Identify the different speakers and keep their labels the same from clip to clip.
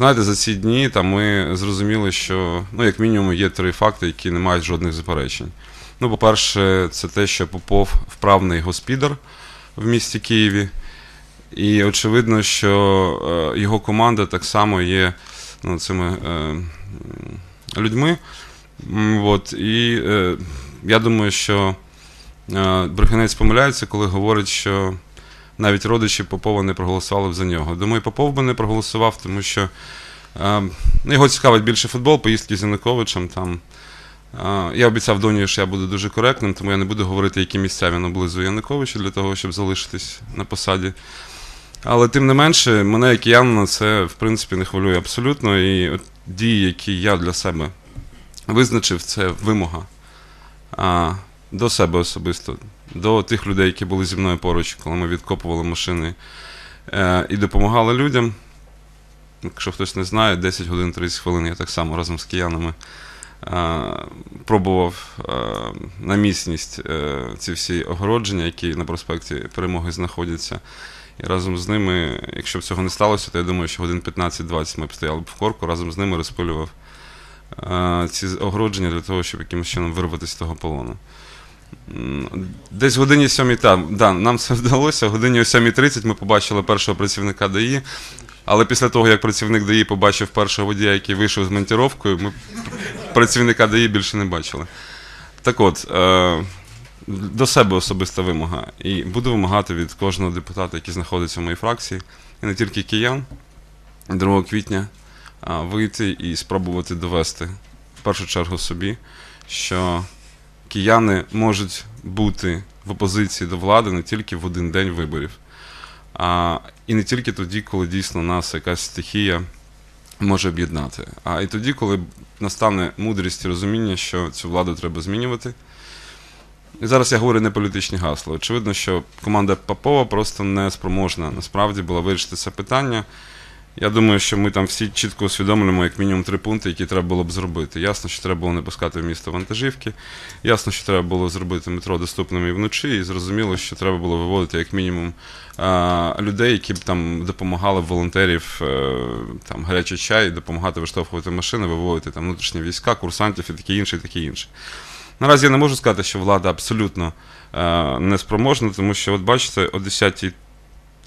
Speaker 1: Знаєте, за ці дні там ми зрозуміли, що ну, як мінімум є три факти, які не мають жодних заперечень. Ну, по-перше, це те, що Попов вправний господар в місті Києві. І очевидно, що е, його команда так само є ну, цими е, людьми. От, і е, я думаю, що е, Брехенець помиляється, коли говорить, що навіть родичі Попова не проголосували б за нього. Думаю, Попов би не проголосував, тому що е, ну, його цікавить більше футбол, поїздки з Януковичем. Там. Е, Я обіцяв Доні, що я буду дуже коректним, тому я не буду говорити, які місця він облизує Януковича для того, щоб залишитись на посаді. Але тим не менше, мене як киянина це в принципі не хвилює абсолютно. І от дії, які я для себе визначив, це вимога а, до себе особисто, до тих людей, які були зі мною поруч, коли ми відкопували машини е, і допомагали людям. Якщо хтось не знає, 10 годин 30 хвилин я так само разом з киянами е, пробував е, на міцність е, ці всі огородження, які на проспекті перемоги знаходяться. І разом з ними, якщо б цього не сталося, то я думаю, що годин 15-20 ми б стояли б в корку, разом з ними розпилював е, ці огородження для того, щоб якимось чином вирватися з того полону. Десь годині 7, та, да, нам це вдалося. Годині о 7.30 ми побачили першого працівника ДАІ. Але після того, як працівник ДАІ побачив першого водія, який вийшов з монтіровкою, ми працівника ДАІ більше не бачили. Так от, е, до себе особиста вимога. І буду вимагати від кожного депутата, який знаходиться в моїй фракції, і не тільки киян, 2 квітня вийти і спробувати довести в першу чергу собі, що кияни можуть бути в опозиції до влади не тільки в один день виборів, а і не тільки тоді, коли дійсно нас якась стихія може об'єднати, а і тоді, коли настане мудрість і розуміння, що цю владу треба змінювати. І зараз я говорю не політичні гасла. Очевидно, що команда Попова просто не спроможна насправді була вирішити це питання. Я думаю, що ми там всі чітко усвідомлюємо як мінімум три пункти, які треба було б зробити. Ясно, що треба було не пускати в місто вантажівки. Ясно, що треба було зробити метро доступним і вночі, і зрозуміло, що треба було виводити як мінімум людей, які б там допомагали волонтерів, е, там гарячий чай, допомагати виштовхувати машини, виводити там внутрішні війська, курсантів і таке інше, і таке інше. Наразі я не можу сказати, що влада абсолютно е, неспроможна, тому що, от бачите, о 10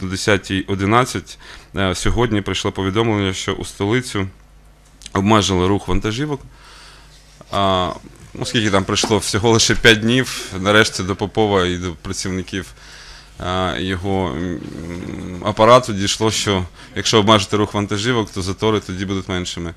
Speaker 1: о 10.11 е, сьогодні прийшло повідомлення, що у столицю обмежили рух вантажівок. А, оскільки там пройшло всього лише 5 днів, нарешті до Попова і до працівників а, його апарату дійшло, що якщо обмежити рух вантажівок, то затори тоді будуть меншими.